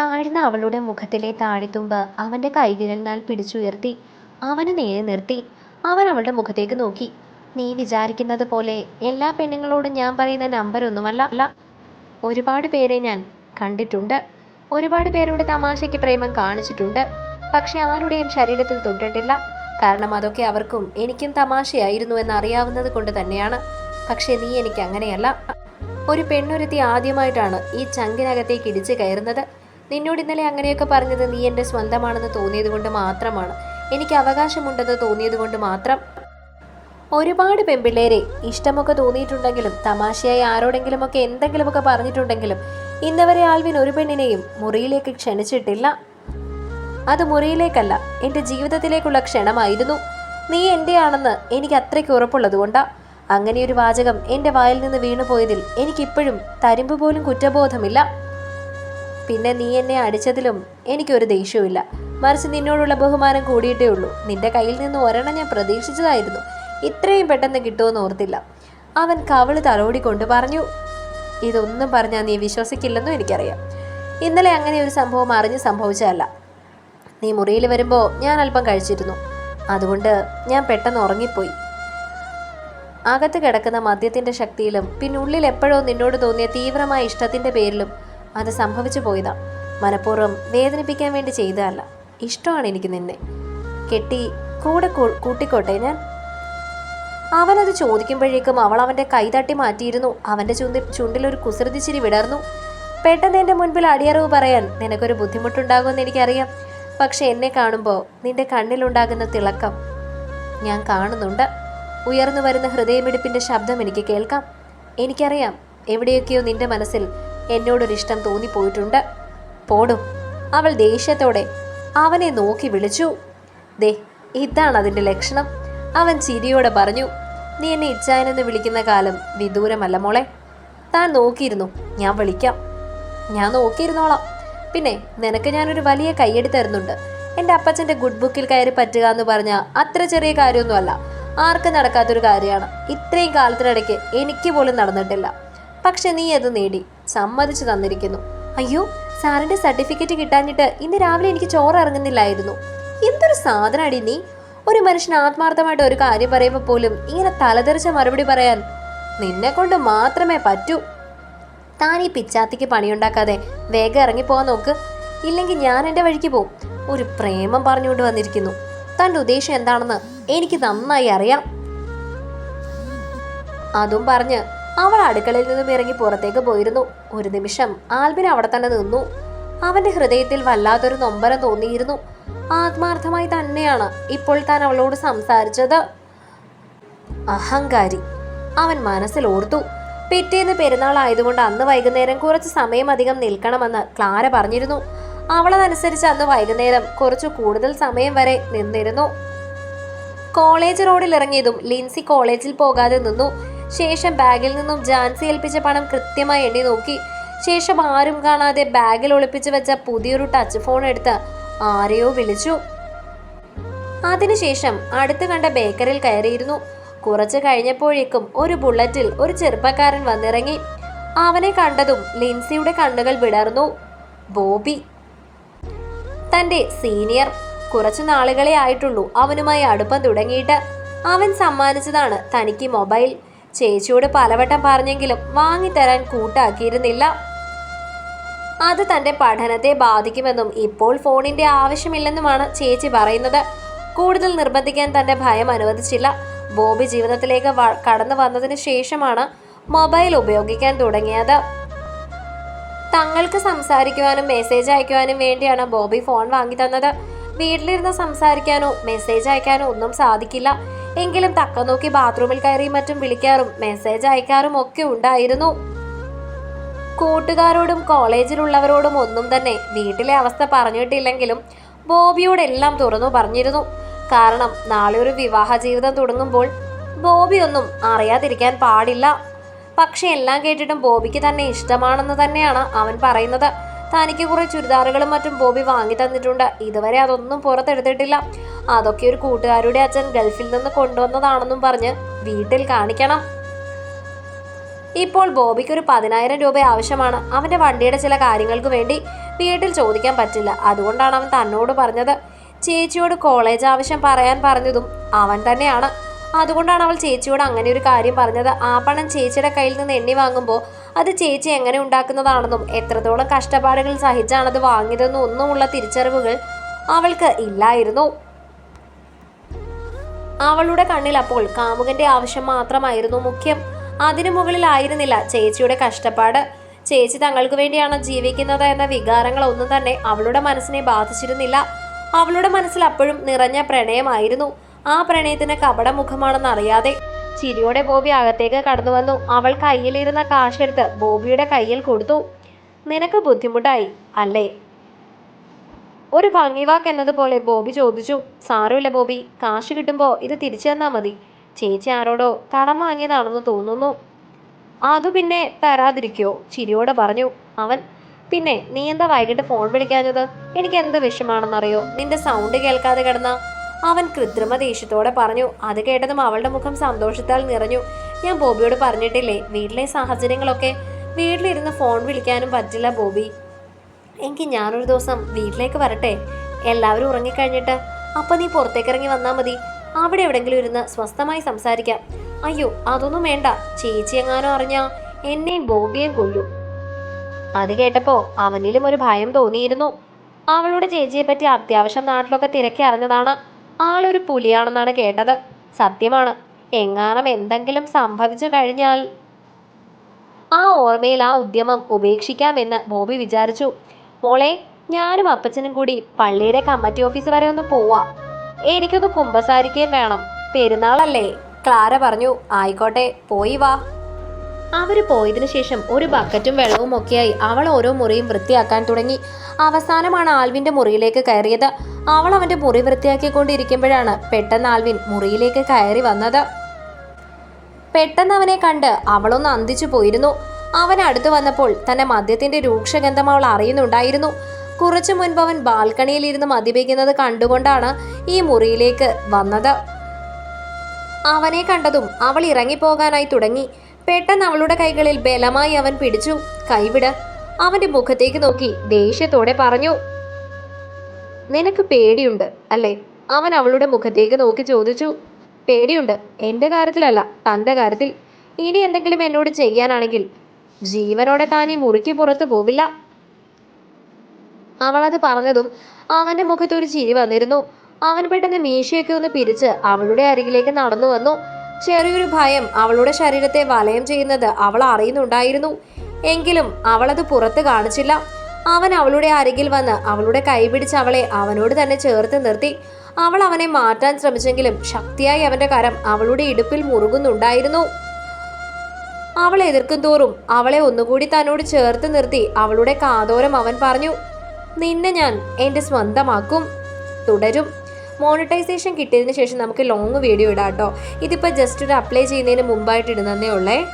താഴ്ന്ന അവളുടെ മുഖത്തിലെ താഴെത്തുമ്പ് അവന്റെ കൈവിരലിനാൽ പിടിച്ചുയർത്തി അവന് നേരെ നിർത്തി. അവൻ അവളുടെ മുഖത്തേക്ക് നോക്കി. നീ വിചാരിക്കുന്നത് പോലെ എല്ലാ പെണ്ണുങ്ങളോടും ഞാൻ പറയുന്ന നമ്പരൊന്നുമല്ല അല്ല ഒരുപാട് പേരെ ഞാൻ കണ്ടിട്ടുണ്ട്. ഒരുപാട് പേരുടെ തമാശയ്ക്ക് പ്രേമം കാണിച്ചിട്ടുണ്ട്. പക്ഷെ ആരുടെയും ശരീരത്തിൽ തൊട്ടിട്ടില്ല. കാരണം അതൊക്കെ അവർക്കും എനിക്കും തമാശയായിരുന്നു എന്ന് അറിയാവുന്നത് കൊണ്ട് തന്നെയാണ്. പക്ഷെ നീ എനിക്ക് അങ്ങനെയല്ല. ഒരു പെണ്ണൊരുത്തി ആദ്യമായിട്ടാണ് ഈ ചങ്കിനകത്തേക്ക് ഇടിച്ചു കയറുന്നത്. നിന്നോട് ഇന്നലെ അങ്ങനെയൊക്കെ പറഞ്ഞത് നീ എന്റെ സ്വന്തമാണെന്ന് തോന്നിയത് കൊണ്ട് മാത്രമാണ്. എനിക്ക് അവകാശമുണ്ടെന്ന് തോന്നിയത് കൊണ്ട് മാത്രം. ഒരുപാട് പെൺപിള്ളേരെ ഇഷ്ടമൊക്കെ തോന്നിയിട്ടുണ്ടെങ്കിലും തമാശയായി ആരോടെങ്കിലുമൊക്കെ എന്തെങ്കിലുമൊക്കെ പറഞ്ഞിട്ടുണ്ടെങ്കിലും ഇന്നവരെ ആൽവിൻ ഒരു പെണ്ണിനെയും മുറിയിലേക്ക് ക്ഷണിച്ചിട്ടില്ല. അത് മുറിയിലേക്കല്ല എന്റെ ജീവിതത്തിലേക്കുള്ള ക്ഷണമായിരുന്നു. നീ എന്റെയാണെന്ന് എനിക്ക് അത്രയ്ക്ക് ഉറപ്പുള്ളതുകൊണ്ടാ അങ്ങനെയൊരു വാചകം എന്റെ വായിൽ നിന്ന് വീണുപോയതിൽ എനിക്കിപ്പോഴും തരിമ്പ് പോലും കുറ്റബോധമില്ല. പിന്നെ നീ എന്നെ അടിച്ചതിലും എനിക്കൊരു ദേഷ്യവുമില്ല. മറിച്ച് നിന്നോടുള്ള ബഹുമാനം കൂടിയിട്ടേ ഉള്ളൂ. നിന്റെ കയ്യിൽ നിന്ന് ഒരെണ്ണം ഞാൻ പ്രതീക്ഷിച്ചതായിരുന്നു. ഇത്രയും പെട്ടെന്ന് കിട്ടുമെന്ന് ഓർത്തില്ല. അവൻ കവിൾ തലോടിക്കൊണ്ട് പറഞ്ഞു ഇതൊന്നും പറഞ്ഞാൽ നീ വിശ്വസിക്കില്ലെന്നും എനിക്കറിയാം. ഇന്നലെ അങ്ങനെ ഒരു സംഭവം അറിഞ്ഞ് സംഭവിച്ചതല്ല. നീ മുറിയിൽ വരുമ്പോൾ ഞാൻ അല്പം കഴിച്ചിരുന്നു. അതുകൊണ്ട് ഞാൻ പെട്ടെന്ന് ഉറങ്ങിപ്പോയി. അകത്ത് കിടക്കുന്ന മദ്യത്തിന്റെ ശക്തിയിലും പിന്നുള്ളിൽ എപ്പോഴോ നിന്നോട് തോന്നിയ തീവ്രമായ ഇഷ്ടത്തിന്റെ പേരിലും അത് സംഭവിച്ചു പോയതാ. മനഃപൂർവം വേദനിപ്പിക്കാൻ വേണ്ടി ചെയ്തതല്ല. ഇഷ്ടമാണ് എനിക്ക് നിന്നെ. കെട്ടി കൂടെ കൂട്ടിക്കോട്ടെ ഞാൻ? അവനത് ചോദിക്കുമ്പോഴേക്കും അവൾ അവന്റെ കൈതട്ടി മാറ്റിയിരുന്നു. അവന്റെ ചുണ്ടിൽ ചുണ്ടിലൊരു കുസൃതിച്ചിരി വിടർന്നു. പെട്ടെന്ന് എന്റെ മുൻപിൽ അടിയറവ് പറയാൻ നിനക്കൊരു ബുദ്ധിമുട്ടുണ്ടാകുമെന്ന് എനിക്കറിയാം. പക്ഷെ എന്നെ കാണുമ്പോൾ നിന്റെ കണ്ണിലുണ്ടാകുന്ന തിളക്കം ഞാൻ കാണുന്നുണ്ട്. ഉയർന്നു വരുന്ന ഹൃദയമിടിപ്പിന്റെ ശബ്ദം എനിക്ക് കേൾക്കാം. എനിക്കറിയാം എവിടെയൊക്കെയോ നിന്റെ മനസ്സിൽ എന്നോടൊരിഷ്ടം തോന്നിപ്പോയിട്ടുണ്ട്. പോടും അവൾ ദേഷ്യത്തോടെ അവനെ നോക്കി വിളിച്ചു. ദേ ഇതാണ് അതിന്റെ ലക്ഷണം. അവൻ ചിരിയോടെ പറഞ്ഞു നീ എന്നെ ഇച്ചായനെന്ന് വിളിക്കുന്ന കാലം വിദൂരമല്ല മോളെ. താൻ നോക്കിയിരുന്നു ഞാൻ വിളിക്കാം. ഞാൻ നോക്കിയിരുന്നോളാം. പിന്നെ നിനക്ക് ഞാനൊരു വലിയ കയ്യടി തരുന്നുണ്ട്. എന്റെ അപ്പച്ചന്റെ ഗുഡ് ബുക്കിൽ കയറി പറ്റുക എന്ന് പറഞ്ഞാൽ അത്ര ചെറിയ കാര്യമൊന്നുമല്ല. ആർക്കും നടക്കാത്തൊരു കാര്യമാണ്. ഇത്രയും കാലത്തിനിടയ്ക്ക് എനിക്ക് പോലും നടന്നിട്ടില്ല. പക്ഷെ നീ അത് നേടി. സമ്മതിച്ചു തന്നിരിക്കുന്നു. അയ്യോ സാറിന്റെ സർട്ടിഫിക്കറ്റ് കിട്ടാഞ്ഞിട്ട് ഇന്ന് രാവിലെ എനിക്ക് ചോറ് ഇറങ്ങുന്നില്ലായിരുന്നു എന്തൊരു സാധനടി നീ. ഒരു മനുഷ്യൻ ആത്മാർത്ഥമായിട്ട് ഒരു കാര്യം പറയുമ്പോൾ പോലും ഇങ്ങനെ തലതെറിച്ച മറുപടി പറയാൻ നിന്നെ കൊണ്ട് മാത്രമേ പറ്റൂ. താൻ ഈ പിച്ചാത്തിക്ക് പണിയുണ്ടാക്കാതെ വേഗം ഇറങ്ങിപ്പോവാൻ നോക്ക്. ഇല്ലെങ്കിൽ ഞാൻ എന്റെ വഴിക്ക് പോവും. ഒരു പ്രേമം പറഞ്ഞുകൊണ്ട് വന്നിരിക്കുന്നു. തന്റെ ഉദ്ദേശം എന്താണെന്ന് എനിക്ക് നന്നായി അറിയാം. അതും പറഞ്ഞ് അവൾ അടുക്കളയിൽ നിന്നും ഇറങ്ങി പുറത്തേക്ക് പോയിരുന്നു. ഒരു നിമിഷം ആൽബിൻ അവിടെ തന്നെ നിന്നു. അവന്റെ ഹൃദയത്തിൽ വല്ലാത്തൊരു നൊമ്പരം തോന്നിയിരുന്നു. ആത്മാർത്ഥമായി തന്നെയാണ് ഇപ്പോൾ താൻ അവളോട് സംസാരിച്ചത്. അഹങ്കാരി. അവൻ മനസ്സിൽ ഓർത്തു. പിറ്റേന്ന് പെരുന്നാൾ ആയതുകൊണ്ട് അന്ന് വൈകുന്നേരം കുറച്ച് സമയം അധികം നിൽക്കണമെന്ന് ക്ലാര പറഞ്ഞിരുന്നു. അവളതനുസരിച്ച് അന്ന് വൈകുന്നേരം കുറച്ചു കൂടുതൽ സമയം വരെ നിന്നിരുന്നു. കോളേജ് റോഡിൽ ഇറങ്ങിയതും ലിൻസി കോളേജിൽ പോകാതെ നിന്നു. ശേഷം ബാഗിൽ നിന്നും ജാൻസി ഏൽപ്പിച്ച പണം കൃത്യമായി എണ്ണി നോക്കി. ശേഷം ആരും കാണാതെ ബാഗിൽ ഒളിപ്പിച്ചു വെച്ച പുതിയൊരു ടച്ച് ഫോൺ എടുത്ത് ആരെയോ വിളിച്ചു. അതിനുശേഷം അടുത്ത് കണ്ട ബേക്കറിൽ കയറിയിരുന്നു. കുറച്ച് കഴിഞ്ഞപ്പോഴേക്കും ഒരു ബുള്ളറ്റിൽ ഒരു ചെറുപ്പക്കാരൻ വന്നിറങ്ങി. അവനെ കണ്ടതും ലിൻസിയുടെ കണ്ണുകൾ വിടർന്നു. ബോബി. തന്റെ സീനിയർ. കുറച്ചു നാളുകളെ ആയിട്ടുള്ളൂ അവനുമായി അടുപ്പം തുടങ്ങിയിട്ട്. അവൻ സമ്മാനിച്ചതാണ് തനിക്ക് മൊബൈൽ. ചേച്ചിയോട് പലവട്ടം പറഞ്ഞെങ്കിലും വാങ്ങിത്തരാൻ കൂട്ടാക്കിയിരുന്നില്ല. അത് തന്റെ പഠനത്തെ ബാധിക്കുമെന്നും ഇപ്പോൾ ഫോണിന്റെ ആവശ്യമില്ലെന്നുമാണ് ചേച്ചി പറയുന്നത്. കൂടുതൽ നിർബന്ധിക്കാൻ തന്റെ ഭയം അനുവദിച്ചില്ല. ബോബി ജീവിതത്തിലേക്ക് കടന്നു വന്നതിന് ശേഷമാണ് മൊബൈൽ ഉപയോഗിക്കാൻ തുടങ്ങിയത്. തങ്ങൾക്ക് സംസാരിക്കുവാനും മെസ്സേജ് അയക്കുവാനും വേണ്ടിയാണ് ബോബി ഫോൺ വാങ്ങി തന്നത്. വീട്ടിലിരുന്ന് സംസാരിക്കാനോ മെസ്സേജ് അയക്കാനോ ഒന്നും സാധിക്കില്ല. എങ്കിലും തക്ക നോക്കി ബാത്റൂമിൽ കയറി മറ്റും വിളിക്കാറും മെസ്സേജ് അയക്കാറും ഒക്കെ ഉണ്ടായിരുന്നു. കൂട്ടുകാരോടും കോളേജിലുള്ളവരോടും ഒന്നും തന്നെ വീട്ടിലെ അവസ്ഥ പറഞ്ഞിട്ടില്ലെങ്കിലും ബോബിയോടെല്ലാം തുറന്നു പറഞ്ഞിരുന്നു. കാരണം നാളെ ഒരു വിവാഹ ജീവിതം തുടങ്ങുമ്പോൾ ബോബി ഒന്നും അറിയാതിരിക്കാൻ പാടില്ല. പക്ഷെ എല്ലാം കേട്ടിട്ടും ബോബിക്ക് തന്നെ ഇഷ്ടമാണെന്ന് തന്നെയാണ് അവൻ പറയുന്നത്. തനിക്ക് കുറെ ചുരിദാറുകളും മറ്റും ബോബി വാങ്ങി തന്നിട്ടുണ്ട്. ഇതുവരെ അതൊന്നും പുറത്തെടുത്തിട്ടില്ല. അതൊക്കെ ഒരു കൂട്ടുകാരുടെ അച്ഛൻ ഗൾഫിൽ നിന്ന് കൊണ്ടുവന്നതാണെന്നും പറഞ്ഞ് വീട്ടിൽ കാണിക്കണം. ഇപ്പോൾ ബോബിക്ക് ഒരു പതിനായിരം രൂപ ആവശ്യമാണ്. അവന്റെ വണ്ടിയുടെ ചില കാര്യങ്ങൾക്ക് വേണ്ടി വീട്ടിൽ ചോദിക്കാൻ പറ്റില്ല. അതുകൊണ്ടാണ് അവൻ തന്നോട് പറഞ്ഞത്. ചേച്ചിയോട് കോളേജ് ആവശ്യം പറയാൻ പറഞ്ഞതും അവൻ തന്നെയാണ്. അതുകൊണ്ടാണ് അവൾ ചേച്ചിയോട് അങ്ങനെ ഒരു കാര്യം പറഞ്ഞത്. ആ പണം ചേച്ചിയുടെ കയ്യിൽ നിന്ന് എണ്ണി വാങ്ങുമ്പോൾ അത് ചേച്ചി എങ്ങനെ ഉണ്ടാക്കുന്നതാണെന്നും എത്രത്തോളം കഷ്ടപ്പാടുകൾ സഹിച്ചാണത് വാങ്ങിയതെന്നും ഒന്നുമുള്ള തിരിച്ചറിവുകൾ അവൾക്ക് ഇല്ലായിരുന്നു. അവളുടെ കണ്ണിൽ അപ്പോൾ കാമുകന്റെ ആവശ്യം മാത്രമായിരുന്നു മുഖ്യം. അതിനു മുകളിലായിരുന്നില്ല ചേച്ചിയുടെ കഷ്ടപ്പാട്. ചേച്ചി തങ്ങൾക്ക് വേണ്ടിയാണ് ജീവിക്കുന്നത് എന്ന വികാരങ്ങളൊന്നും തന്നെ അവളുടെ മനസ്സിനെ ബാധിച്ചിരുന്നില്ല. അവളുടെ മനസ്സിൽ അപ്പോഴും നിറഞ്ഞ പ്രണയമായിരുന്നു. ആ പ്രണയത്തിന് കപടമുഖമാണെന്ന് അറിയാതെ ചിരിയോടെ ബോബി അകത്തേക്ക് കടന്നു വന്നു. അവൾ കയ്യിലിരുന്ന കാശെടുത്ത് ബോബിയുടെ കയ്യിൽ കൊടുത്തു. നിനക്ക് ബുദ്ധിമുട്ടായി അല്ലേ? ഒരു ഭംഗിവാക്ക് എന്നതുപോലെ ബോബി ചോദിച്ചു. സാരമില്ല ബോബി കാശ് കിട്ടുമ്പോൾ ഇത് തിരിച്ചു തന്നാൽ മതി. ചേച്ചി ആരോടോ കടം വാങ്ങിയതാണെന്ന് തോന്നുന്നു. അത് പിന്നെ തരാതിരിക്കോ? ചിരിയോടെ പറഞ്ഞു. അവൻ പിന്നെ നീ എന്താ വൈകിട്ട് ഫോൺ വിളിക്കാഞ്ഞത്? എനിക്ക് എന്ത് വിഷമാണെന്നറിയോ? നിന്റെ സൗണ്ട് കേൾക്കാതെ കിടന്ന അവൻ കൃത്രിമ ദേഷ്യത്തോടെ പറഞ്ഞു അത് കേട്ടതും അവളുടെ മുഖം സന്തോഷത്താൽ നിറഞ്ഞു. ഞാൻ ബോബിയോട് പറഞ്ഞിട്ടില്ലേ വീട്ടിലെ സാഹചര്യങ്ങളൊക്കെ. വീട്ടിലിരുന്ന് ഫോൺ വിളിക്കാനും പറ്റില്ല ബോബി. എനിക്ക് ഞാനൊരു ദിവസം വീട്ടിലേക്ക് വരട്ടെ? എല്ലാവരും ഉറങ്ങിക്കഴിഞ്ഞിട്ട്. അപ്പം നീ പുറത്തേക്കിറങ്ങി വന്നാൽ മതി. അവിടെ എവിടെങ്കിലും ഇരുന്ന് സ്വസ്ഥമായി സംസാരിക്കാം. അയ്യോ അതൊന്നും വേണ്ട. ചേച്ചി എങ്ങാനും അറിഞ്ഞാ എന്നെയും ബോബിയെയും കൊല്ലും. അത് കേട്ടപ്പോൾ അവനിലും ഒരു ഭയം തോന്നിയിരുന്നു. അവളുടെ ചേച്ചിയെ പറ്റി അത്യാവശ്യം നാട്ടിലൊക്കെ തിരക്കി അറിഞ്ഞതാണ്. ആളൊരു പുലിയാണെന്നാണ് കേട്ടത്. സത്യമാണ്. എങ്ങാനും എന്തെങ്കിലും സംഭവിച്ചു കഴിഞ്ഞാൽ ആ ഓർമ്മയിൽ ആ ഉദ്യമം ഉപേക്ഷിക്കാമെന്ന് ബോബി വിചാരിച്ചു. മോളെ ഞാനും അപ്പച്ചനും കൂടി പള്ളിയുടെ കമ്മിറ്റി ഓഫീസ് വരെ ഒന്ന് പോവാം. എനിക്കൊന്ന് കുമ്പസാരിക്കുകയും വേണം. പെരുന്നാളല്ലേ? ക്ലാര പറഞ്ഞു ആയിക്കോട്ടെ പോയി വാ. അവർ പോയതിനു ശേഷം ഒരു ബക്കറ്റും വെള്ളവും ഒക്കെയായി അവൾ ഓരോ മുറിയും വൃത്തിയാക്കാൻ തുടങ്ങി. അവസാനമാണ് ആൽവിന്റെ മുറിയിലേക്ക് കയറിയത്. അവൾ അവന്റെ മുറി വൃത്തിയാക്കിക്കൊണ്ടിരിക്കുമ്പോഴാണ് പെട്ടെന്ന് ആൽവിൻ മുറിയിലേക്ക് കയറി വന്നത്. പെട്ടെന്ന് അവനെ കണ്ട് അവളൊന്ന് അന്തിച്ചു പോയിരുന്നു. അവൻ അടുത്തു വന്നപ്പോൾ തന്നെ മദ്യത്തിന്റെ രൂക്ഷഗന്ധം അവൾ അറിയുന്നുണ്ടായിരുന്നു. കുറച്ചു മുൻപ് അവൻ ബാൽക്കണിയിൽ ഇരുന്ന് മദ്യപിക്കുന്നത് കണ്ടുകൊണ്ടാണ് ഈ മുറിയിലേക്ക് വന്നത്. അവനെ കണ്ടതും അവൾ ഇറങ്ങിപ്പോകാനായി തുടങ്ങി. പെട്ടെന്ന് അവളുടെ കൈകളിൽ ബലമായി അവൻ പിടിച്ചു. കൈവിട് അവന്റെ മുഖത്തേക്ക് നോക്കി ദേഷ്യത്തോടെ പറഞ്ഞു നിനക്ക് പേടിയുണ്ട് അല്ലേ? അവൻ അവളുടെ മുഖത്തേക്ക് നോക്കി ചോദിച്ചു. പേടിയുണ്ട്. എന്റെ കാര്യത്തിലല്ല തന്റെ കാര്യത്തിൽ. ഇനി എന്തെങ്കിലും എന്നോട് ചെയ്യാനാണെങ്കിൽ ജീവനോടെ താൻ ഈ മുറിക്ക് പുറത്തു പോവില്ല. അവളത് പറഞ്ഞതും അവന്റെ മുഖത്ത് ഒരു ചിരി വന്നിരുന്നു. അവൻ പെട്ടെന്ന് മീശയൊക്കെ ഒന്ന് പിരിച്ച് അവളുടെ അരികിലേക്ക് നടന്നു വന്നു. ചെറിയൊരു ഭയം അവളുടെ ശരീരത്തെ വലയം ചെയ്യുന്നത് അവൾ അറിയുന്നുണ്ടായിരുന്നു. എങ്കിലും അവളത് പുറത്ത് കാണിച്ചില്ല. അവൻ അവളുടെ അരികിൽ വന്ന് അവളുടെ കൈ പിടിച്ച് അവളെ അവനോട് തന്നെ ചേർത്ത് നിർത്തി. അവൾ അവനെ മാറ്റാൻ ശ്രമിച്ചെങ്കിലും ശക്തിയായി അവന്റെ കരം അവളുടെ ഇടുപ്പിൽ മുറുകുന്നുണ്ടായിരുന്നു. അവൾ എതിർക്കും തോറും അവളെ ഒന്നുകൂടി തന്നോട് ചേർത്ത് നിർത്തി അവളുടെ കാതോരം അവൻ പറഞ്ഞു നിന്നെ ഞാൻ എന്റെ സ്വന്തമാക്കും. തുടരും. മോണിറ്റൈസേഷൻ കിട്ടിയതിന് ശേഷം നമുക്ക് ലോങ് വീഡിയോ ഇടാം കേട്ടോ ഇതിപ്പോൾ ജസ്റ്റ് ഒരു അപ്ലൈ ചെയ്യുന്നതിന് മുമ്പായിട്ട് ഇടുന്നതേ ഉള്ളേ.